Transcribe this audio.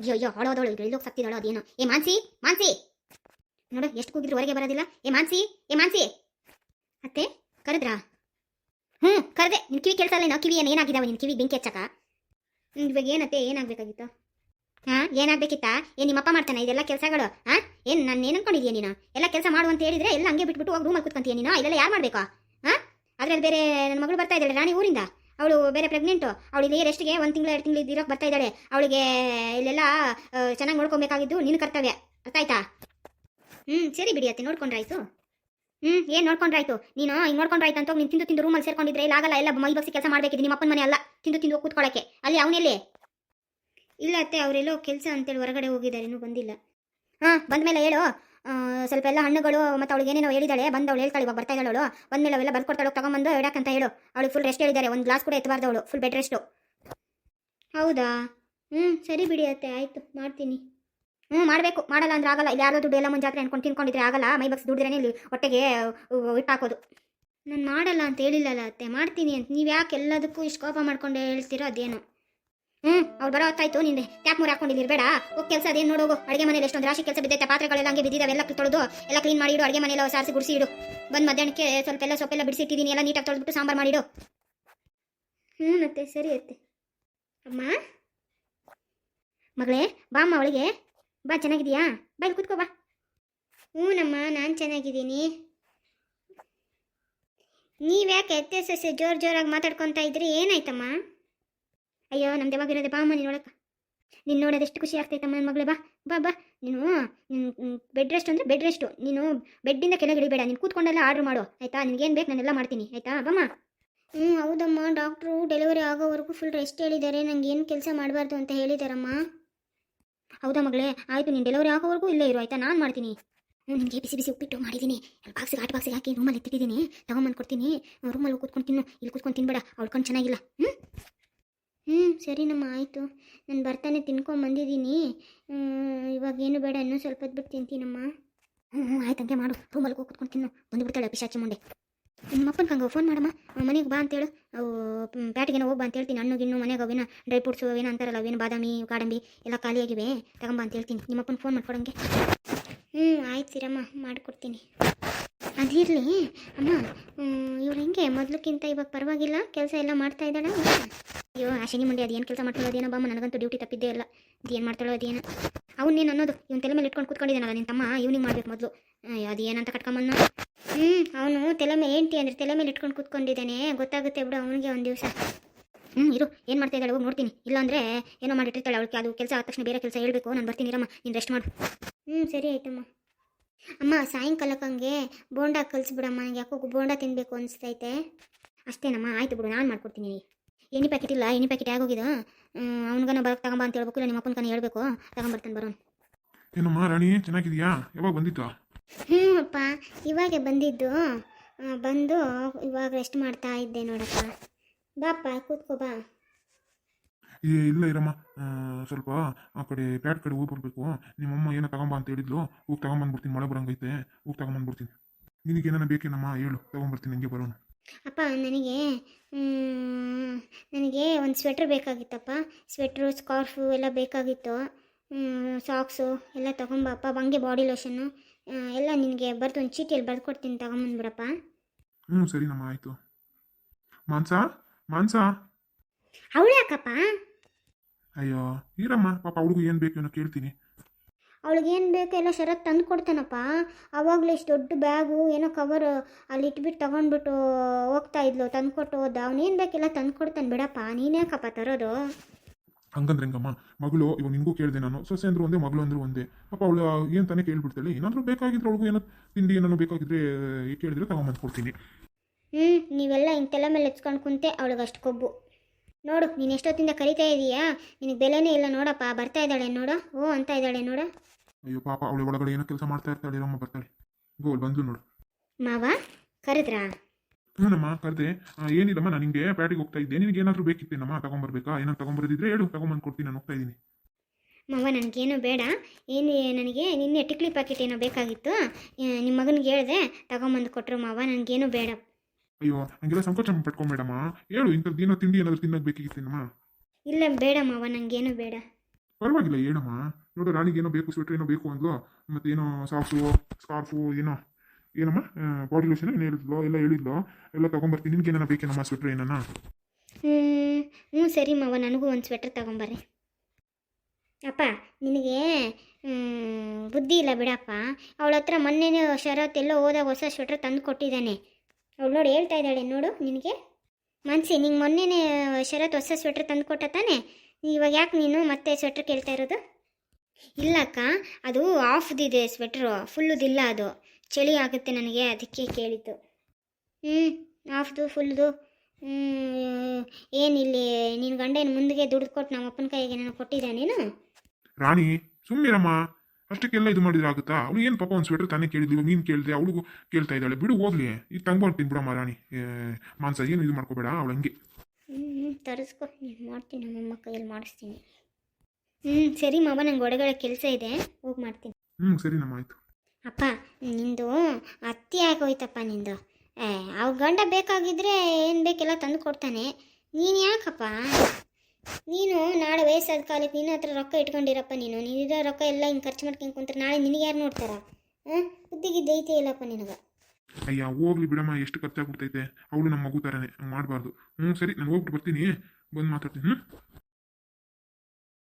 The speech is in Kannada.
ಅಯ್ಯೋ ಅಯ್ಯೋ ಹೊಳೋದವಳು ಎಲ್ಲೋಗಿ ಸತ್ತಿದಳು ಅದೇನು. ಏ, ಮಾನ್ಸಿ ಮಾನ್ಸಿ. ನೋಡು, ಎಷ್ಟು ಕೂಗಿದ್ರು ಹೊರಗೆ ಬರೋದಿಲ್ಲ. ಏ, ಮಾನ್ಸಿ ಏ, ಮಾನ್ಸಿ. ಅತ್ತೆ, ಕರೆದ್ರಾ? ಹ್ಞೂ ಕರೆದೆ. ನಿನ್ ಕಿವಿ ಕೆಲಸ ನಾ ಕಿವಿ ಏನು ಏನಾಗಿದಾವೆ? ನಿನ್ ಕಿವಿ ಬೆಂಕಿ ಹಚ್ಚಕ? ಇವಾಗ ಏನತ್ತೆ ಏನಾಗಬೇಕಾಗಿತ್ತು ಹಾಂ ಏನಾಗ್ಬೇಕಿತ್ತಾ ಏನು ನಿಮ್ಮಪ್ಪ ಮಾಡ್ತಾನೆ? ಇದೆಲ್ಲ ಕೆಲಸಗಳು, ಹಾ? ಏನು ನಾನು ಏನು ಅನ್ಕೊಂಡಿದ್ಯಾ ನೀನು? ಎಲ್ಲ ಕೆಲಸ ಮಾಡು ಅಂತ ಹೇಳಿದ್ರೆ ಎಲ್ಲ ಹಂಗೆ ಬಿಟ್ಬಿಟ್ಟು ಹೋಗಿ ರೂಮಲ್ಲಿ ಕುತ್ಕೊಂತೀಯ ನೀನು? ಇದೆಲ್ಲ ಯಾರು ಮಾಡಬೇಕಾ? ಹಾ? ಅದ್ರಲ್ಲಿ ಬೇರೆ ನನ್ನ ಮಗಳು ಬರ್ತಾ ಇದ್ದಾಳೆ, ರಾಣಿ ಊರಿಂದ. ಅವಳು ಬೇರೆ ಪ್ರೆಗ್ನೆಂಟು ಅವಳು ಇಲ್ಲಿ ರೆಸ್ಟ್ಗೆ ಒಂದು ತಿಂಗಳು, ಎರಡು ತಿಂಗಳು ಇದ್ದಿರೋಕೆ ಬರ್ತಾ ಇದ್ದಾಳೆ. ಅವಳಿಗೆ ಇಲ್ಲೆಲ್ಲ ಚೆನ್ನಾಗಿ ನೋಡ್ಕೊಬೇಕಾಗಿದ್ದು ನಿನ್ನ ಕರ್ತವ್ಯ. ಅರ್ಥ ಹ್ಞೂ ಸರಿ ಬಿಡಿ ಅತ್ತೆ, ನೋಡ್ಕೊಂಡ್ರಾಯ್ತು. ಹ್ಞೂ ಏನು ನೋಡ್ಕೊಂಡ್ರಾಯ್ತು? ನೀನು ಹಿಂಗೆ ನೋಡ್ಕೊಂಡ್ರಾಯ್ತು ಅಂತ ನೀನು ತಿಂದು ತಿಂದು ರೂಮಲ್ಲಿ ಸೇರ್ಕೊಂಡಿದ್ರೆ ಇಲ್ಲ ಆಗಲ್ಲ, ಎಲ್ಲ ಮೈ ಬಗ್ಸಿ ಕೆಲಸ ಮಾಡಬೇಕಿದೆ ನಿಮ್ಮ ಅಪ್ಪನ ಮನೆ ಅಲ್ಲ. ತಿಂದು ತಿಂದು ಕೂತ್ಕೊಳ್ಳೋಕ್ಕೆ ಅಲ್ಲಿ ಅವನೆಲ್ಲಿ ಇಲ್ಲ ಅತ್ತೆ, ಅವರೆಲ್ಲೋ ಕೆಲಸ ಅಂತೇಳಿ ಹೊರಗಡೆ ಹೋಗಿದ್ದಾರೆ, ಇನ್ನೂ ಬಂದಿಲ್ಲ. ಹಾಂ ಬಂದ ಮೇಲೆ ಹೇಳು. ಸ್ವಲ್ಪ ಎಲ್ಲ ಹಣ್ಣುಗಳು ಮತ್ತು ಅವಳಿಗೆ ಏನೇನೋ ಹೇಳಿದಾಳೆ, ಬಂದು ಅವಳು ಹೇಳ್ತಾಳೆ, ಇವಾಗ ಬರ್ತಾ ಇದ್ದಾಳು ಅವಳು. ಬಂದಮೇಲೆ ಅವೆಲ್ಲ ಬರ್ಕೊಡ್ತಾಳೆ ತಗೊಂಬಂದು ಅಂತ ಹೇಳು. ಅವಳಿಗೆ ಫುಲ್ ರೆಸ್ಟ್ ಹೇಳಿದ್ದಾರೆ, ಒಂದು ಗ್ಲಾಸ್ ಕೂಡ ಎತ್ತಬಾರ್ದು ಅವಳು ಫುಲ್ ಬೆಡ್ ರೆಸ್ಟು ಹೌದಾ? ಹ್ಞೂ ಸರಿ ಬಿಡಿ ಅತ್ತೆ, ಆಯಿತು, ಮಾಡ್ತೀನಿ. ಹ್ಞೂ ಮಾಡಬೇಕು, ಮಾಡಲ್ಲ ಅಂದ್ರೆ ಆಗಲ್ಲ. ಇಲ್ಲಿ ಯಾರೋ ದುಡ್ಡು ಎಲ್ಲ ಮುಂಜಾತ್ರೆ ಅನ್ಕೊಂಡು ತಿನ್ಕೊಂಡಿದ್ರೆ ಆಗಲ್ಲ, ಮೈ ಬಗ್ಸ್ ದುಡಿದ್ರೇನೆ ಇಲ್ಲಿ ಹೊಟ್ಟೆಗೆ ಇಟ್ಟಾಕೋದು ನಾನು ಮಾಡಲ್ಲ ಅಂತ ಹೇಳಿಲ್ಲಲ್ಲ ಅತ್ತೆ, ಮಾಡ್ತೀನಿ ಅಂತ. ನೀವು ಯಾಕೆ ಎಲ್ಲದಕ್ಕೂ ಇಷ್ಟು ಕೋಪ ಮಾಡ್ಕೊಂಡು ಹೇಳ್ತೀರೋ ಅದೇನು. ಹ್ಞೂ ಅವ್ರು ಬರೋ ಹೊತ್ತಾಯ್ತು. ನಿಂದೆ ಟ್ಯಾಪ್ ಮೂರು ಹಾಕೊಂಡಿಲ್ಲ ಬೇಡ. ಹೋಗಿ ಕೆಲಸ, ಅದೇನು ನೋಡೋಗು ಅಡುಗೆ ಮನೇಲಿ ಎಷ್ಟೊಂದು ರಾಶಿ ಕೆಲಸ ಬಿದ್ದೈತೆ, ಪಾತ್ರೆಗಳೆಲ್ಲ ಹಂಗೆ ಬಿದ್ದಿದ್ದಾವೆ ಎಲ್ಲ ತೊಳೆದು, ಎಲ್ಲ ಕ್ಲೀನ್ ಮಾಡಿ ಇಡು, ಅಡುಗೆ ಮನೆಯಲ್ಲ ಸಾರಿಸಿ ಗುಡಿಸಿ ಇಡು. ಬಂದು ಮಧ್ಯಾಹ್ನಕ್ಕೆ ಸ್ವಲ್ಪ ಎಲ್ಲ ಸೊಪ್ಪೆಲ್ಲ ಬಿಡಿಸಿಟ್ಟಿದ್ದೀನಿ ಎಲ್ಲ ನೀಟಾಗಿ ತೊಳೆದ್ಬಿಟ್ಟು ಸಾಂಬಾರು ಮಾಡಿಡು ಹ್ಞೂ ಅತ್ತೆ ಸರಿ ಅತ್ತೆ. ಅಮ್ಮ? ಮಗಳೇ, ಬಾ ಅಮ್ಮ ಅವಳಿಗೆ ಬಾ ಚೆನ್ನಾಗಿದೆಯಾ ಬಾ, ಇಲ್ಲಿ ಕೂತ್ಕೋ, ಬಾ. ಹ್ಞೂನಮ್ಮ ನಾನು ಚೆನ್ನಾಗಿದ್ದೀನಿ. ನೀವ್ಯಾಕೆ ಎತ್ತೆ ಸೊಸೆ ಜೋರು ಜೋರಾಗಿ ಮಾತಾಡ್ಕೊತಾ ಇದ್ರಿ? ಏನಾಯ್ತಮ್ಮ? ಅಯ್ಯೋ ನಮ್ದು ಯಾವಾಗಿರೋದೆ ಬಾ ಅಮ್ಮ ನೀನು ಒಳಗೆ ನೀನು ನೋಡೋದು ಎಷ್ಟು ಖುಷಿ ಆಗ್ತೈತಮ್ಮ ನನ್ನ ಮಗಳೇ, ಬಾ ಬಾ ಬಾ. ನೀನು ಬೆಡ್ ರೆಸ್ಟ್ ಅಂದರೆ ಬೆಡ್ ರೆಸ್ಟು ನೀನು ಬೆಡ್ಡಿಂದ ಕೆಳಗೆ ಇಳಿಬೇಡ. ನೀನು ಕೂತ್ಕೊಂಡೆಲ್ಲ ಆರ್ಡ್ರ್ ಮಾಡು. ಆಯಿತಾ? ನಿನಗೇನು ಬೇಕು ನಾನೆಲ್ಲ ಮಾಡ್ತೀನಿ. ಆಯಿತಾ? ಬಾಮ್ಮ ಹ್ಞೂ ಹೌದಮ್ಮ. ಡಾಕ್ಟ್ರು ಡೆಲಿವರಿ ಆಗೋವರೆಗೂ ಫುಲ್ ರೆಸ್ಟ್ ಹೇಳಿದ್ದಾರೆ. ನಂಗೆ ಏನು ಕೆಲಸ ಮಾಡಬಾರ್ದು ಅಂತ ಹೇಳಿದಾರಮ್ಮ. ಹೌದಾ ಮಗಳೇ? ಆಯಿತು, ನೀನು ಡೆಲಿವರಿ ಆಗೋವರೆಗೂ ಇಲ್ಲೇ ಇರು. ಆಯಿತಾ? ನಾನು ಮಾಡ್ತೀನಿ. ಹ್ಞೂ ನಿಮಗೆ ಬಿಸಿ ಬಿಸಿ ಉಪ್ಪಿಟ್ಟು ಮಾಡಿದ್ದೀನಿ ಬಾಕ್ಸಿಗೆ, ಆಟ ಬಾಕ್ಸಿಗೆ ಹಾಕಿ ರೂಮಲ್ಲಿ ಎತ್ತಿಟ್ಟಿದ್ದೀನಿ ತಗೊಂಬಂದು ಕೊಡ್ತೀನಿ. ರೂಮಲ್ಲಿ ಕೂತ್ಕೊಂಡು ತಿನ್ನು. ಇಲ್ಲಿ ಕೂತ್ಕೊಂಡು ತಿನ್ಬೇಡ. ಅವ್ಳ್ಕೊಂಡು ಕಣ್ಣು ಚೆನ್ನಾಗಿಲ್ಲ. ಹ್ಞೂ ಹ್ಞೂ ಸರಿನಮ್ಮ ಆಯಿತು. ನಾನು ಬರ್ತಾನೆ ತಿನ್ಕೊಂಡು ಬಂದಿದ್ದೀನಿ. ಇವಾಗ ಏನು ಬೇಡ, ಇನ್ನೂ ಸ್ವಲ್ಪ ಹೊತ್ತು ಬಿಟ್ಟು ತಿಂತೀನಮ್ಮ. ಹ್ಞೂ ಆಯ್ತು, ಹಂಗೆ ಮಾಡು. ರೂಮಲ್ಲಿ ಹೋಗಿ ಕೂತ್ಕೊಂಡು ತಿನ್ನು. ಬಂದುಬಿಡ್ತಾಳೆ ಪಿಶಾಚಿ ಮುಂಡೆ ನಿಮ್ಮ ಅಪ್ಪನ ಕಂಗೆ ಫೋನ್ ಮಾಡಮ್ಮ. ಮನೆಗೆ ಬಾ ಅಂತೇಳು. ಪ್ಯಾಟಿಗೆನೋ ಹೋಗಿ ಬಾ ಅಂತ ಹೇಳ್ತೀನಿ. ಹಣ್ಣು, ಗಿಣ್ಣು, ಮನೆಗೆ ಅವೇನ, ಡ್ರೈ ಫ್ರೂಟ್ಸು, ಅವೇನ ಅಂತಾರಲ್ಲ, ಅವೇನು ಬಾದಾಮಿ, ಕಾಡಂಬಿ, ಎಲ್ಲ ಖಾಲಿಯಾಗಿವೆ ತಗೊಂಬ ಅಂತ ಹೇಳ್ತೀನಿ. ನಿಮ್ಮಪ್ಪನ ಫೋನ್ ಮಾಡ್ಕೊಡಂಗೆ ಹ್ಞೂ ಆಯ್ತು ಸಿರಮ್ಮ. ಮಾಡಿಕೊಡ್ತೀನಿ. ಅದಿರಲಿ ಅಮ್ಮ ಇವ್ರು ಹೆಂಗೆ? ಮೊದಲಕ್ಕಿಂತ ಇವಾಗ ಪರವಾಗಿಲ್ಲ? ಕೆಲಸ ಎಲ್ಲ ಮಾಡ್ತಾ ಇದ್ದಾಳೆ? ಅಯ್ಯೋ ಆಶಿನಿ ಶನಿ ಮುಂದೆ ಅದೇನು ಕೆಲಸ ಮಾಡ್ತಾಳೋ ಅದೇನೋ ಬಾಮ್ಮ, ನನಗಂತೂ ಡ್ಯೂಟಿ ತಪ್ಪಿದ್ದೇ ಇಲ್ಲ. ಅದೇನು ಮಾಡ್ತಾಳೋ ಅದೇನು. ನೀನು ಅನ್ನೋದು, ಇವ್ನ ತಲೆ ಮೇಲೆ ಇಟ್ಕೊಂಡು ಕೂತ್ಕೊಂಡಿದ್ದಾನಲ್ಲ ನಿನ್ನ ತಮ್ಮ ಇವ್ನಿಗೆ ಮಾಡಬೇಕು ಮೊದಲು. ಅದು ಏನಂತ ಕಟ್ಕೊಂಬನ್ನು ಹ್ಞೂ ಅವನು ತಲೆ ಮೇಲೆ ಏಂಟಿ ಅಂದರೆ ತಲೆ ಮೇಲೆ ಇಟ್ಕೊಂಡು ಕೂತ್ಕೊಂಡಿದ್ದಾನೆ. ಗೊತ್ತಾಗುತ್ತೆ ಬಿಡು ಅವನಿಗೆ ಒಂದು ದಿವಸ. ಹ್ಞೂ ಇರು, ಏನು ಮಾಡ್ತಾ ಇದ್ದಾಳೆ ಹೋಗಿ ನೋಡ್ತೀನಿ. ಇಲ್ಲಾಂದರೆ ಏನೋ ಮಾಡಿಟ್ಟಿರ್ತಾಳೆ ಅವಳಿಗೆ. ಅದು ಕೆಲಸ ಆದ ತಕ್ಷಣ ಬೇರೆ ಕೆಲಸ ಹೇಳಬೇಕು. ನಾನು ಬರ್ತೀನಿ, ಇರಮ್ಮ, ನೀನು ರೆಸ್ಟ್ ಮಾಡು. ಹ್ಞೂ ಸರಿ ಆಯ್ತಮ್ಮ. ಅಮ್ಮ, ಸಾಯಂಕಾಲಕ್ಕೆ ಹಂಗೆ ಬೋಂಡ ಕಲಿಸ್ಬಿಡಮ್ಮ. ನನಗೆ ಯಾಕೋ ಬೋಂಡ ತಿನ್ನಬೇಕು ಅನಿಸ್ತೈತೆ. ಅಷ್ಟೇನಮ್ಮ, ಆಯ್ತು ಬಿಡು, ನಾನು ಮಾಡ್ಕೊಡ್ತೀನಿ. ಎಣ್ಣೆ ಪ್ಯಾಕೆಟ್ ಇಲ್ಲ ಎಣ್ಣೆ ಪ್ಯಾಕೆಟ್ ಆಗೋಗಿದೆ ಅವ್ನಿಗನ ಬರಕ್ಕೆ ತಗೊಂಬ ಅಂತ ಹೇಳ್ಬೇಕು ಇಲ್ಲ ನಿಮ್ಮ ಅಪ್ಪನ ಕನ ಹೇಳ್ಬೇಕು ತಗೊಂಬರ್ತಾನೆ ಬರೋನ್ ಏನಮ್ಮ ರಾಣಿ ಚೆನ್ನಾಗಿದೆಯಾ? ಯಾವಾಗ ಬಂದಿತ್ತು ಹ್ಞೂ ಅಪ್ಪ ಇವಾಗೆ ಬಂದಿದ್ದು. ಬಂದು ಇವಾಗ ರೆಸ್ಟ್ ಮಾಡ್ತಾ ಇದ್ದೆ ನೋಡಪ್ಪ. ಬಾಪ್ಪ ಕೂತ್ಕೋ ಬಾ. ಏ ಇಲ್ಲ ಇರಮ್ಮ. ಸ್ವಲ್ಪ ಆ ಕಡೆ ಪ್ಯಾಟ್ ಕಡೆ ಹೋಗಿ ಬರಬೇಕು. ನಿಮ್ಮಮ್ಮ ಏನೋ ತಗೊಂಬ ಅಂತ ಹೇಳಿದ್ಲು ಹೋಗಿ ತಗೊಂಬಂದ್ಬಿಡ್ತೀನಿ ಮಳೆ ಬರಂಗೈತೆ ಹೋಗಿ ತಗೊಂಬಂದ್ಬಿಡ್ತೀನಿ ನಿನಗೆ ಏನಾನ ಬೇಕೇನಮ್ಮ ಹೇಳು ತಗೊಂಬರ್ತೀನಿ ಹಂಗೆ ಬರೋಣ. ಅಪ್ಪ ನನಗೆ ನನಗೆ ಒಂದು ಸ್ವೆಟ್ರ್ ಬೇಕಾಗಿತ್ತಪ್ಪ. ಸ್ವೆಟ್ರು ಸ್ಕಾರ್ಫು ಎಲ್ಲ ಬೇಕಾಗಿತ್ತು. ಸಾಕ್ಸು ಎಲ್ಲ ತೊಗೊಂಬಪ್ಪ. ಹಂಗೆ ಬಾಡಿ ಲೋಷನ್ನು ಎಲ್ಲ ನಿನಗೆ ಬರ್ದು ಒಂದು ಚೀಟಿಯಲ್ಲಿ ಬರ್ದು ಕೊಡ್ತೀನಿ ತಗೊಂಬಂದ್ಬಿಡಪ್ಪ. ಹ್ಞೂ ಸರಿನಮ್ಮ ಆಯಿತು. ಮಾನ್ಸ ಮಾನ್ಸ. ಅವಳು ಯಾಕಪ್ಪ ಅಯ್ಯೋ ಇರಮ್ಮ. ಪಾಪ ಹುಡುಗ ಏನು ಬೇಕು ಏನೋ ಕೇಳ್ತೀನಿ. ಅವಳಿಗೆ ಏನು ಬೇಕು ಎಲ್ಲ ಶರತ್ ತಂದು ಕೊಡ್ತಾನಪ್ಪ. ಅವಾಗಲೇ ಇಷ್ಟು ದೊಡ್ಡ ಬ್ಯಾಗು ಏನೋ ಕವರ್ ಅಲ್ಲಿ ಇಟ್ಬಿಟ್ಟು ತಗೊಂಡ್ಬಿಟ್ಟು ಹೋಗ್ತಾ ಇದ್ಲು. ತಂದ್ಕೊಟ್ಟು ಹೋದ. ಅವನೇನು ಬೇಕೆಲ್ಲ ತಂದು ಕೊಡ್ತಾನೆ ಬಿಡಪ್ಪ. ನೀನ್ಯಾಕಪ್ಪ ತರೋದು? ಹಂಗಂದ್ರೆ ಹೆಂಗಮ್ಮ ಮಗಳು ಇವಾಗ ನಿಮಗೂ ಕೇಳಿದೆ ನಾನು. ಸೊಸೆ ಅಂದ್ರು ಒಂದೇ ಮಗಳು ಅಂದ್ರು ಒಂದೇ. ಪಾಪ ಅವಳು ಏನು ತಾನೇ ಕೇಳ್ಬಿಡ್ತಾಳೆ? ಏನಾದರೂ ಬೇಕಾಗಿದ್ರೆ ಅವಳಿಗೂ ಏನೋ ತಿಂಡಿ ಏನಾದ್ರು ಬೇಕಾಗಿದ್ರೆ ಕೇಳಿದ್ರೆ ತಗೊಂಬಂದು ಕೊಡ್ತೀನಿ ಹ್ಞೂ ನೀವೆಲ್ಲ ಹಿಂಗೆ ತಲೆ ಮೇಲೆ ಹೆಚ್ಕೊಂಡು ಕುಂತೆ. ಅವಳಿಗೆ ಅಷ್ಟು ಕೊಬ್ಬು. ನೋಡು ನೀನು ಎಷ್ಟೊತ್ತಿಂದ ಕರಿತಾ ಇದೀಯಾ? ನಿನಗೆ ಬೆಲೆನೇ ಇಲ್ಲ ನೋಡಪ್ಪ. ಬರ್ತಾ ಇದ್ದಾಳೆ ನೋಡು. ಓ ಅಂತ ಇದ್ದಾಳೆ ನೋಡು. ಅಯ್ಯೋ ಪಾಪ ಅವಳು ಒಳಗಡೆ ಏನೋ ಕೆಲಸ ಮಾಡ್ತಾ ಇರ್ತಾಳೆ. ಇರಮ್ಮ ಬರ್ತಾಳೆ. ಗೋಲ್ ಬಂದು ನೋಡು. ಮಾವ ಕರೆದ್ರಾ? ಹ್ಞೂನಮ್ಮ ಕರೆದೆ. ಏನಿಲ್ಲಮ್ಮ ನಾನು ನಿಂಗೆ ಪ್ಯಾಟಿಗೆ ಹೋಗ್ತಾ ಇದ್ದೆ. ನಿನಗೆ ಏನಾದರೂ ಬೇಕಿತ್ತೇನಮ್ಮ? ತಗೊಂಬರ್ಬೇಕಾ? ಏನಾದ್ರು ತಗೊಂಬರದಿದ್ರೆ ಹೇಳು. ತಗೊಂಬಂದು ಕೊಡ್ತೀನಿ ನಾನು ಹೋಗ್ತಾ ಇದ್ದೀನಿ. ಮಾವ ನನಗೇನು ಬೇಡ. ಏನು ನನಗೆ ನಿನ್ನೆ ಟಿಕ್ಲಿ ಪ್ಯಾಕೆಟ್ ಏನೋ ಬೇಕಾಗಿತ್ತು. ನಿಮ್ಮ ಮಗನಿಗೆ ಹೇಳಿದೆ ತಗೊಂಬಂದು ಕೊಟ್ಟರು ಮಾವ. ನನಗೇನು ಬೇಡ ಅಯ್ಯೋ ಹಂಗೆಲ್ಲ ಸಂಕೋಚ ಪಟ್ಕೊಂಬೇಡಮ್ಮ ಹೇಳು ಇಂಥದ್ದು ಏನೋ ತಿಂಡಿ ಏನಾದರೂ ತಿನ್ನೋದು ಬೇಕಿತ್ತೇನಮ್ಮ? ಇಲ್ಲ ಬೇಡಮ್ಮವ ನಂಗೇನು ಬೇಡ. ಪರವಾಗಿಲ್ಲ ಹೇಳಮ್ಮ. ನೋಡು ರಾಣಿಗೆ ಏನೋ ಬೇಕು ಸ್ವೆಟ್ರ್ ಏನೋ ಬೇಕು ಅಂದ್ಲು. ಮತ್ತೇನೋ ಸಾಕ್ಸು ಸ್ಕಾರ್ಫು ಏನೋ. ಏನಮ್ಮ? ಬಾಡಿ ಲೋಷನ್ ಏನು ಹೇಳಿದ್ಲು? ಎಲ್ಲ ಹೇಳಿದ್ಲು. ಎಲ್ಲ ತೊಗೊಂಬರ್ತೀನಿ. ನಿನ್ಗೆ ಏನಾರ ಬೇಕೇನಮ್ಮ ಸ್ವೆಟ್ರ್ ಏನಾನ? ಹ್ಞೂ ಹ್ಞೂ ಸರಿ ಮಾವ ನನಗೂ ಒಂದು ಸ್ವೆಟ್ರ್ ತಗೊಂಬರ್ರಿ. ಅಪ್ಪ ನಿನಗೆ ಬುದ್ಧಿ ಇಲ್ಲ ಬಿಡಪ್ಪ. ಅವಳ ಹತ್ರ ಮೊನ್ನೆ ಶರತ್ ಎಲ್ಲೋ ಹೋದಾಗ ಹೊಸ ಸ್ವೆಟ್ರ್ ತಂದು ಕೊಟ್ಟಿದ್ದಾನೆ. ಅವಳು ನೋಡಿ ಹೇಳ್ತಾ ಇದ್ದಾಳೆ, ನೋಡು ನಿನಗೆ. ಮನ್ಸಿ, ನಿಂಗೆ ಮೊನ್ನೆ ಶರತ್ ಹೊಸ ಸ್ವೆಟ್ರ್ ತಂದು ಕೊಟ್ಟ ತಾನೆ? ಇವಾಗ ಯಾಕೆ ನೀನು ಮತ್ತೆ ಸ್ವೆಟ್ರ್ ಕೇಳ್ತಾ ಇರೋದು? ಇಲ್ಲಕ್ಕ ಅದು ಆಫ್ದಿದೆ ಸ್ವೆಟ್ರು ಫುಲ್ಲುದಿಲ್ಲ ಅದು. ಚಳಿ ಆಗುತ್ತೆ ನನಗೆ, ಅದಕ್ಕೆ ಕೇಳಿತು ಹ್ಞೂ ಆಫ್ದು ಫುಲ್ದು ಏನಿಲ್ಲಿ ನಿನ್ನ ಗಂಡ ಏನು ಮುಂದಿಗೆ ದುಡ್ಡು ಕೊಟ್ಟು ನಮ್ಮ ಅಪ್ಪನ ಕೈಗೆ ನಾನು? ಕೊಟ್ಟಿದ್ದಾನೇನು ರಾಣಿ ಸುಮ್ಮನಿರಮ್ಮ ಅಷ್ಟಕ್ಕೆಲ್ಲ ಇದು ಮಾಡಿದ್ರೆ ಆಗುತ್ತಾ? ಅವಳು ಏನು ಪಾಪ ಒಂದು ಸ್ವೆಟರ್ ತಾನೇ ಕೇಳಿದ್ಲು ನೀನು ಕೇಳಿದೆ ಅವಳಿಗೂ ಕೇಳ್ತಾ ಇದ್ದಾಳೆ. ಬಿಡು ಹೋಗ್ಲಿ ಈಗ ತಂಗ ಬಿಡಮ್ಮ ರಾಣಿ ಮಾಂಸ ಮಾನ್ಸ ಏನು ಇದು ಮಾಡ್ಕೋಬೇಡ ಅವಳು ಹಂಗೆ. ಹ್ಞೂ ತರಿಸ್ಕೊ. ನೀನು ಮಾಡ್ತೀನಿ ನಮ್ಮಮ್ಮ ಕೈಯಲ್ಲಿ ಮಾಡಿಸ್ತೀನಿ. ಹ್ಞೂ ಸರಿ ಮಾವ ನಂಗೆ ಒಳಗಡೆ ಕೆಲಸ ಇದೆ. ಹೋಗಿ ಮಾಡ್ತೀನಿ. ಹ್ಞೂ ಸರಿನಮ್ಮ ಆಯಿತು. ಅಪ್ಪ ನಿಂದು ಅತ್ತಿ ಆಗೋಯ್ತಪ್ಪ ನಿಂದು. ಏ ಅವ್ ಗಂಡ ಬೇಕಾಗಿದ್ರೆ ಏನು ಬೇಕೆಲ್ಲ ತಂದು ಕೊಡ್ತಾನೆ. ನೀನು ಯಾಕಪ್ಪ? ನೀನು ನಾಳೆ ವಯಸ್ಸಾದ ಕಾಲಕ್ಕೆ ನಿನ್ನ ಹತ್ರ ರೊಕ್ಕ ಇಟ್ಕೊಂಡಿರಪ್ಪ ನೀನು. ನೀನಿರೋ ರೊಕ್ಕ ಎಲ್ಲ ಹಿಂಗೆ ಖರ್ಚು ಮಾಡ್ಕೊಂಡು ಕುಂತ್ರೆ ನಾಳೆ ನಿನಗೆ ಯಾರು ನೋಡ್ತಾರ? ಹಾಂ ದೈತೆ ಐತೆ ಇಲ್ಲಪ್ಪ ನಿನಗೆ. ಅಯ್ಯ, ಹೋಗ್ಲಿ ಬಿಡಮ್ಮ, ಎಷ್ಟು ಖರ್ಚಾಗ್ಬಿಡ್ತೈತೆ. ಅವಳು ನಮ್ಮ ಮಗು ಥರನೇ ಮಾಡಬಾರ್ದು. ಹ್ಞೂ ಸರಿ, ನಾನು ಹೋಗ್ಬಿಟ್ಟು ಬರ್ತೀನಿ. ಬಂದು ಮಾತಾಡ್ತೀನಿ ಹ್ಞೂ